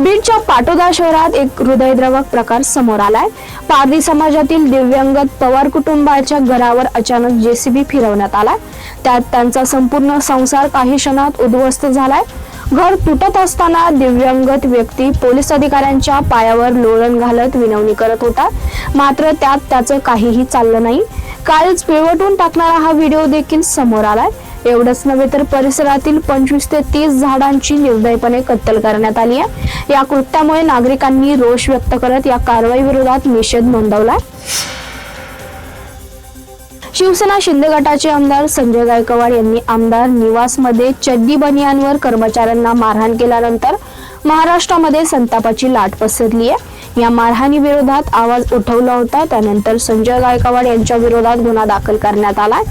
बीडच्या पाटोदा शहरात एक हृदयद्रवक प्रकार समोर आलाय. पारधी समाजातील दिव्यांगत पवार कुटुंबाच्या घरावर अचानक जेसीबी फिरवण्यात आलाय. त्यात त्यांचा संपूर्ण संसार काही क्षणात उद्ध्वस्त झालाय. घर तुटत असताना दिव्यांगत व्यक्ती पोलीस अधिकाऱ्यांच्या पायावर लोळण घालत विनवणी करत होता. मात्र त्यात त्याचं काहीही चाललं नाही. कालच पिळवटून टाकणारा हा व्हिडिओ देखील समोर आलाय. एवढंच नव्हे तर परिसरातील पंचवीस ते तीस झाडांची निर्दयपणे कत्तल करण्यात आली आहे. या कृत्यामुळे नागरिकांनी रोष व्यक्त करत या कारवाई विरोधात निषेध नोंदवला. शिवसेना शिंदे गटाचे आमदार संजय गायकवाड यांनी आमदार निवासमध्ये चड्डी बनियांवर कर्मचाऱ्यांना मारहाण केल्यानंतर महाराष्ट्रामध्ये संतापाची लाट पसरली आहे. या मारहाणी विरोधात आवाज उठवला होता. त्यानंतर संजय गायकवाड यांच्या विरोधात गुन्हा दाखल करण्यात आलाय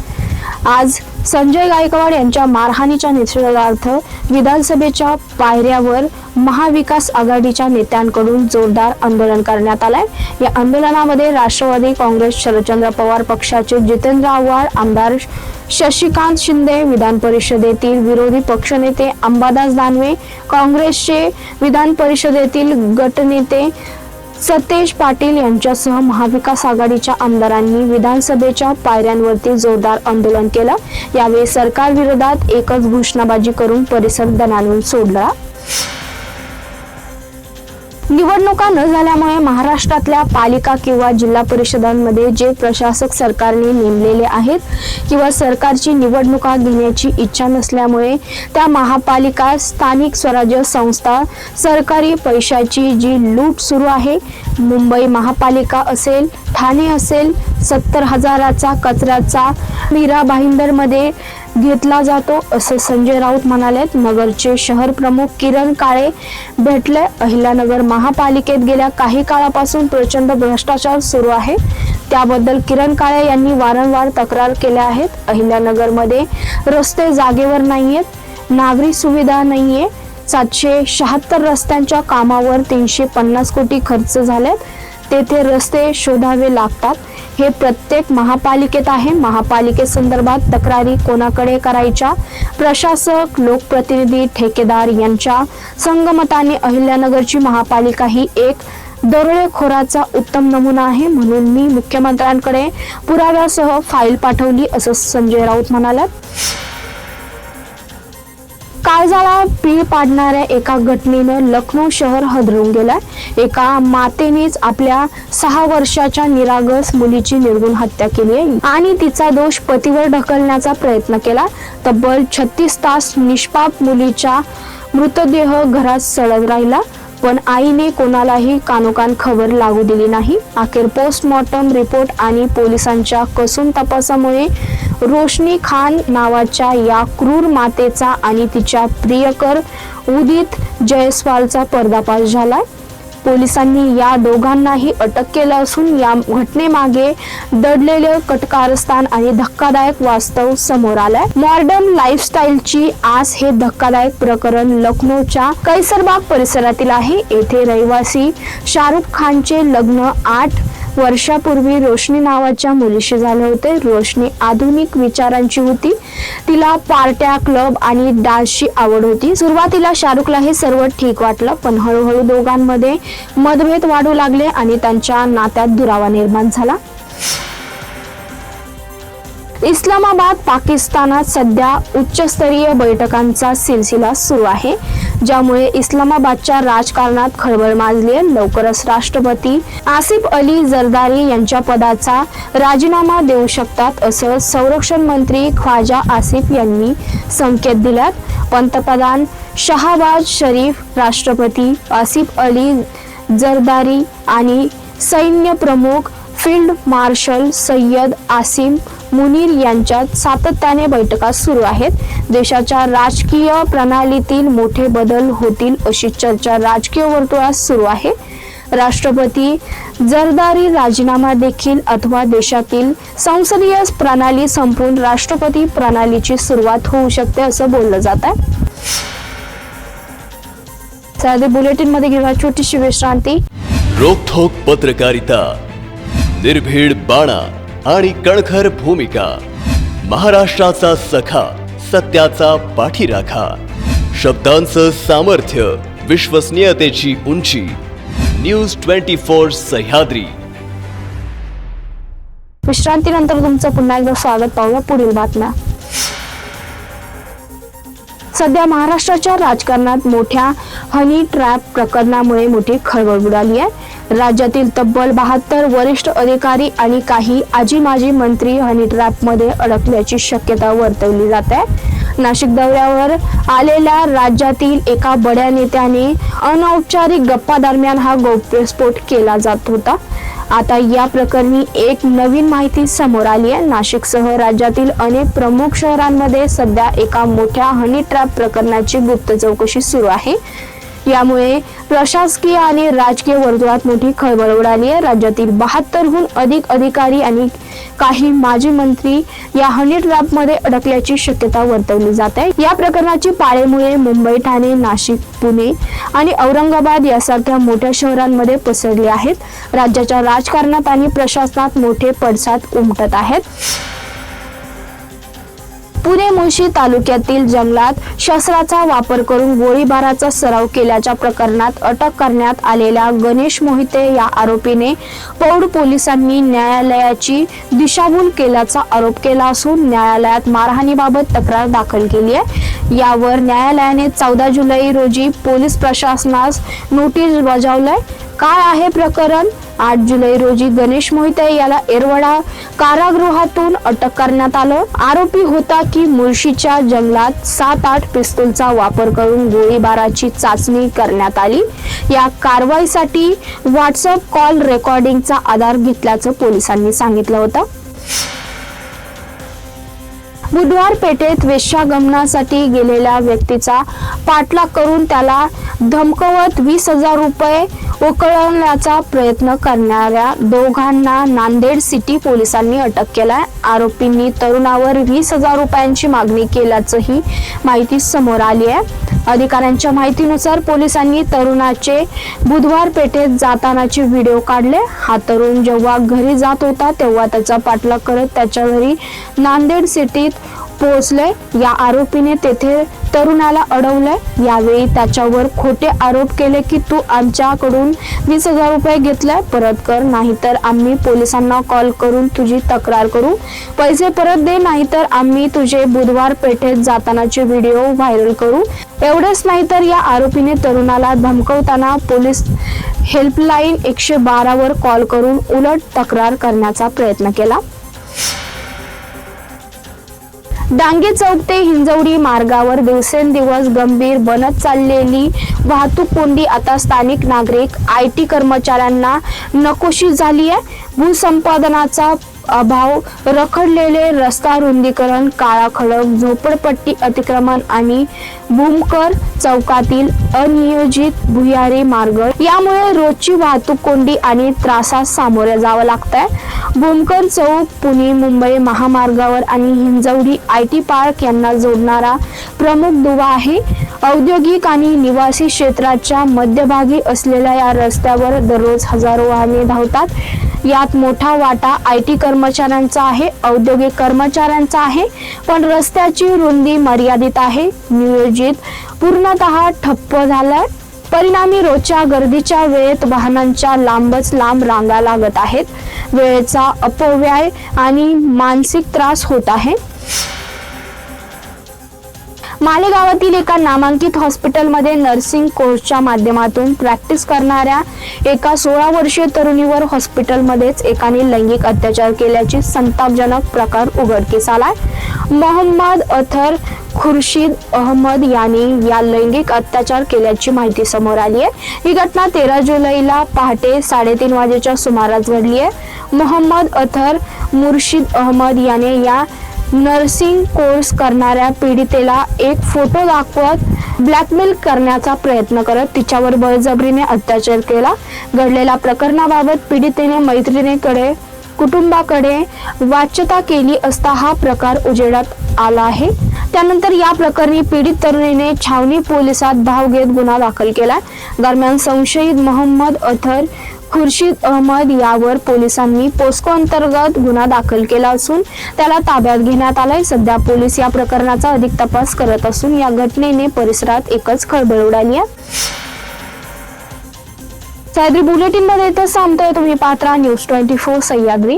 आज संजय गायकवाड यांच्या मारहाणीच्या निषेधार्थ विधानसभेच्या पायऱ्यावर महाविकास आघाडीच्या नेत्यांकडून जोरदार आंदोलन करण्यात आलंय. या आंदोलनामध्ये राष्ट्रवादी काँग्रेस शरदचंद्र पवार पक्षाचे जितेंद्र आव्हाड आमदार शशिकांत शिंदे विधान परिषदेतील विरोधी पक्षनेते अंबादास दानवे काँग्रेसचे विधान परिषदेतील गटनेते सतेज पाटील यांच्यासह महाविकास आघाडीच्या आमदारांनी विधानसभेच्या पायऱ्यांवरती जोरदार आंदोलन केलं. यावेळी सरकार विरोधात एकच घोषणाबाजी करून परिसर दणाणून सोडला. निवडणुका न झाल्यामुळे महाराष्ट्रातल्या पालिका किंवा जिल्हा परिषदांमध्ये जे प्रशासक सरकारने नेमलेले आहेत किंवा सरकारची निवडणुका घेण्याची इच्छा नसल्यामुळे त्या महापालिका स्थानिक स्वराज्य संस्था सरकारी पैशाची जी लूट सुरू आहे मुंबई महापालिका असेल ठाणे असेल सत्तर हजाराचा कचऱ्याचा मीरा भाईंदरमध्ये घेतला जातो असं संजय राऊत म्हणालेत. नगरचे शहर प्रमुख किरण काळे भेटले. अहिल्यानगर महापालिकेत गेल्या काही काळापासून प्रचंड भ्रष्टाचार सुरू आहे. त्याबद्दल किरण काळे यांनी वारंवार तक्रार केल्या आहेत. अहिल्यानगरमध्ये रस्ते जागेवर नाहीयेत नागरी सुविधा नाहीये. सातशे शहात्तर रस्त्यांच्या कामावर तीनशे पन्नास कोटी खर्च झालेत. तेथे रस्ते शोधावे लागतात. हे प्रत्येक महापालिकेत आहे. महापालिकेसंदर्भात तक्रारी कोणाकडे करायच्या? प्रशासक लोकप्रतिनिधी ठेकेदार यांच्या संगमताने अहिल्यानगरची महापालिका ही एक दरोडेखोराचा उत्तम नमुना आहे. म्हणून मी मुख्यमंत्र्यांकडे पुराव्यासह फाईल पाठवली असं संजय राऊत म्हणाल्यात काळजाला पीळ पाडणाऱ्या एका घटनेनं लखनौ शहर हदरून गेलाय. एका मातेनेच आपल्या सहा वर्षाच्या निरागस मुलीची निर्गुण हत्या केली आहे. आणि तिचा दोष पतीवर ढकलण्याचा प्रयत्न केला. तब्बल छत्तीस तास निष्पाप मुलीच्या मृतदेह घरात सडत राहिला. पण आईने कोणालाही कानोकान खबर लागू दिली नाही. अखेर पोस्टमॉर्टम रिपोर्ट आणि पोलिसांच्या कसून तपासामुळे रोशनी खान नावाच्या या क्रूर मातेचा आणि तिच्या प्रियकर उदित जयस्वालचा पर्दाफाश झालाय. पोलिसांनी या दोघांनाही अटक केलं असून या घटनेमागे दडलेले कटकारस्थान आणि धक्कादायक वास्तव समोर आलंय. मॉडर्न लाईफस्टाईलची आस हे धक्कादायक प्रकरण लखनौच्या कैसरबाग परिसरातील आहे. येथे रहिवासी शाहरुख खानचे लग्न आठ वर्षापूर्वी रोशनी नावाच्या मुलीशी झाले होते. रोशनी आधुनिक विचारांची होती. तिला पार्ट्या क्लब आणि डान्सची आवड होती. सुरुवातीला शाहरुखला हे सर्व ठीक वाटलं पण हळूहळू दोघांमध्ये मतभेद वाढू लागले आणि त्यांच्या नात्यात दुरावा निर्माण झाला. इस्लामाबाद पाकिस्तानात सध्या उच्चस्तरीय बैठकांचा सिलसिला सुरू आहे ज्यामुळे इस्लामाबादच्या राजकारणात खळबळ माजली आहे लवकरच राष्ट्रपती. आसिफ अली जरदारी यांच्या पदाचा राजीनामा देऊ शकतात असं संरक्षण मंत्री ख्वाजा आसिफ यांनी संकेत दिल्यात. पंतप्रधान शहाबाज शरीफ राष्ट्रपती आसिफ अली जरदारी आणि सैन्य प्रमुख फील्ड मार्शल सय्यद आसिम मुनीर यांच्यात सातत्याने बैठका सुरू आहेत. देशाच्या राजकीय प्रणालीतील मोठे बदल होतील अशी चर्चा राजकीय वर्तुळात सुरू आहे. राष्ट्रपती जरदारी राजीनामा देखील अथवा देशातील संसदीय प्रणाली संपून राष्ट्रपती प्रणालीची सुरुवात होऊ शकते असं बोललं जात आहे. साधे बुलेटिनमध्ये घेऊया. छोटीशी विश्रांती. रोखोक पत्रकारिता. निर्भीड बाणा. आणि कणखर भूमिका. महाराष्ट्राचा सखा सत्याचा पाठीराखा. शब्दांचं सामर्थ्य विश्वसनीयतेची उंची. News twenty four Sahyadri. विश्रांतीनंतर तुमचं पुन्हा एकदा स्वागत पाहूया पुढील बातम्या. सध्या महाराष्ट्राच्या राजकारणात मोठ्या हनी ट्रॅप प्रकरणामुळे मोठी खळबळ उडाली आहे. राज्यातील तब्बल बहात्तर वरिष्ठ अधिकारी आणि काही आजी माजी मंत्री हनी ट्रॅपमध्ये अडकल्याची शक्यता वर्तवली जात आहे. नाशिक दौऱ्यावर आलेल्या राज्यातील एका बड्या नेत्याने अनौपचारिक गप्पा दरम्यान हा गौप्यस्फोट केला जात होता. आता या प्रकरणी एक नवीन माहिती समोर आली आहे. नाशिकसह राज्यातील अनेक प्रमुख शहरांमध्ये सध्या एका मोठ्या हनी ट्रॅप प्रकरणाची गुप्त चौकशी सुरू आहे. यामुळे प्रशासकीय आणि राजकीय वर्तुळात मोठी खळबळ उडाली आहे. राज्यातील बहात्तरहून अधिक अधिकारी आणि काही माजी मंत्री या हनी ट्रॅपमध्ये अडकल्याची शक्यता वर्तवली जात आहे. या प्रकरणाची पाळेमुळे मुंबई ठाणे नाशिक पुणे आणि औरंगाबाद यासारख्या मोठ्या शहरांमध्ये पसरली आहेत. राज्याच्या राजकारणात आणि प्रशासनात मोठे पडसाद उमटत आहेत. पुणे मुळशी तालुक्यातील जंगलात शस्त्राचा वापर करून गोळीबाराचा सराव केल्याच्या प्रकरणात अटक करण्यात आलेल्या गणेश मोहिते या आरोपीने पौड पोलिसांनी न्यायालयाची दिशाभूल केल्याचा आरोप केला असून न्यायालयात मारहाणीबाबत तक्रार दाखल केली आहे. यावर न्यायालयाने चौदा जुलै रोजी पोलीस प्रशासनास नोटीस बजावलंय. काय आहे प्रकरण? आठ जुलै रोजी गणेश मोहिते याला एरवडा कारागृहातून अटक करण्यात आलं. आरोपी होता की मुळशीच्या जंगलात सात आठ पिस्तूलचा वापर करून गोळीबाराची चाचणी करण्यात आली. या कारवाईसाठी व्हॉट्सअप कॉल रेकॉर्डिंगचा आधार घेतल्याचं पोलिसांनी सांगितलं होतं. बुधवार पेठेत वेश्यागमनासाठी गेलेल्या व्यक्तीचा पाठलाग करून त्याला धमकवत वीस हजार रुपये उकळवण्याचा प्रयत्न करणाऱ्या दोघांना नांदेड सिटी पोलिसांनी अटक केलाय. आरोपींनी तरुणावर वीस हजार रुपयांची मागणी केल्याचंही माहिती समोर आली आहे. अधिकाऱ्यांच्या माहितीनुसार पोलिसांनी तरुणाचे बुधवार पेठेत जातानाचे व्हिडिओ काढले. हा तरुण जेव्हा घरी जात होता तेव्हा त्याचा पाठलाग करत त्याच्या घरी नांदेड सिटीत पोहोचलंय. या आरोपीने तेथे तरुणाला अडवलंय. यावेळी त्याच्यावर खोटे आरोप केले की तू आमच्याकडून वीस हजार रुपये घेतलाय परत कर. नाहीतर आम्ही पोलिसांना कॉल करून तुझी तक्रार करू. पैसे परत दे नाहीतर आम्ही तुझे बुधवार पेठेत जातानाचे व्हिडिओ व्हायरल करू. एवढेच नाही तर या आरोपीने तरुणाला धमकवताना पोलीस हेल्पलाईन एकशे बारावर कॉल करून उलट तक्रार करण्याचा प्रयत्न केला. डांगे चौक ते हिंजवडी मार्गावर दिवसेंदिवस गंभीर बनत चाललेली वाहतूक कोंडी आता स्थानिक नागरिक आय टी कर्मचाऱ्यांना नकोशी झाली आहे. भूसंपादनाचा अभाव रखडलेले रस्ता रुंदीकरण काळा खडक झोपडपट्टी अतिक्रमण आणि भूमकर चौकातील अनियोजित भुयारी मार्ग. यामुळे रोजची वाहतूक कोंडी आणि त्रासास सामोरे जावं लागतंय. भूमकर चौक पुणे मुंबई महामार्गावर आणि हिंजवडी आय टी पार्क यांना जोडणारा प्रमुख दुवा आहे. औद्योगिक आणि निवासी क्षेत्राच्या मध्यभागी असलेल्या या रस्त्यावर दररोज हजारो वाहने धावतात. यात मोठा वाटा आय टी कर्मचाऱ्यांचा आहे औद्योगिक कर्मचाऱ्यांचा आहे पण रस्त्याची रुंदी मर्यादित आहे. नियोजित पूर्णतः ठप्प झालाय परिणामी रोजच्या गर्दीच्या वेळेत वाहनांच्या लांबच लांब रांगा लागत आहेत. वेळेचा अपव्यय आणि मानसिक त्रास होत आहे. मालेगावातील एका नामांकित हॉस्पिटलमध्ये नर्सिंग कोर्सच्या माध्यमातून प्रॅक्टिस करणाऱ्या एका सोळा वर्षीय तरुणीवर हॉस्पिटलमध्येच एकाने लैंगिक अत्याचार केल्याची संतापजनक प्रकार उघडकीस आलाय. मोहम्मद अथर खुर्शीद अहमद याने या लैंगिक अत्याचार केल्याची माहिती समोर आली आहे. ही घटना तेरा जुलैला पहाटे साडेतीन वाजेच्या सुमारास घडली आहे. मोहम्मद अथर मुर्शिद अहमद याने या नर्सिंग कोर्स करणाऱ्या पीडितेला एक फोटो दाखवत ब्लॅकमेल करण्याचा प्रयत्न करत तिच्यावर बळजबरीने अत्याचार केला. घडलेल्या प्रकरणाबाबत पीडितेने मैत्रिणीकडे कुटुंबाकडे वाच्यता केली असता हा प्रकार उजेडात आला आहे. त्यानंतर या प्रकरणी पीडित तरुणीने छावणी पोलिसात धाव घेत गुन्हा दाखल केला. दरम्यान संशयित मोहम्मद अथर खुर्शीद अहमद यावर पोलिसांनी पोस्को अंतर्गत गुन्हा दाखल केला असून त्याला ताब्यात घेण्यात आलाय. सध्या पोलीस या प्रकरणाचा अधिक तपास करत असून या घटनेने परिसरात एकच खळबळ उडाली आहे. सह्याद्री बुलेटिनमध्ये इथं थांबतोय. तुम्ही Patra news twenty four Sahyadri.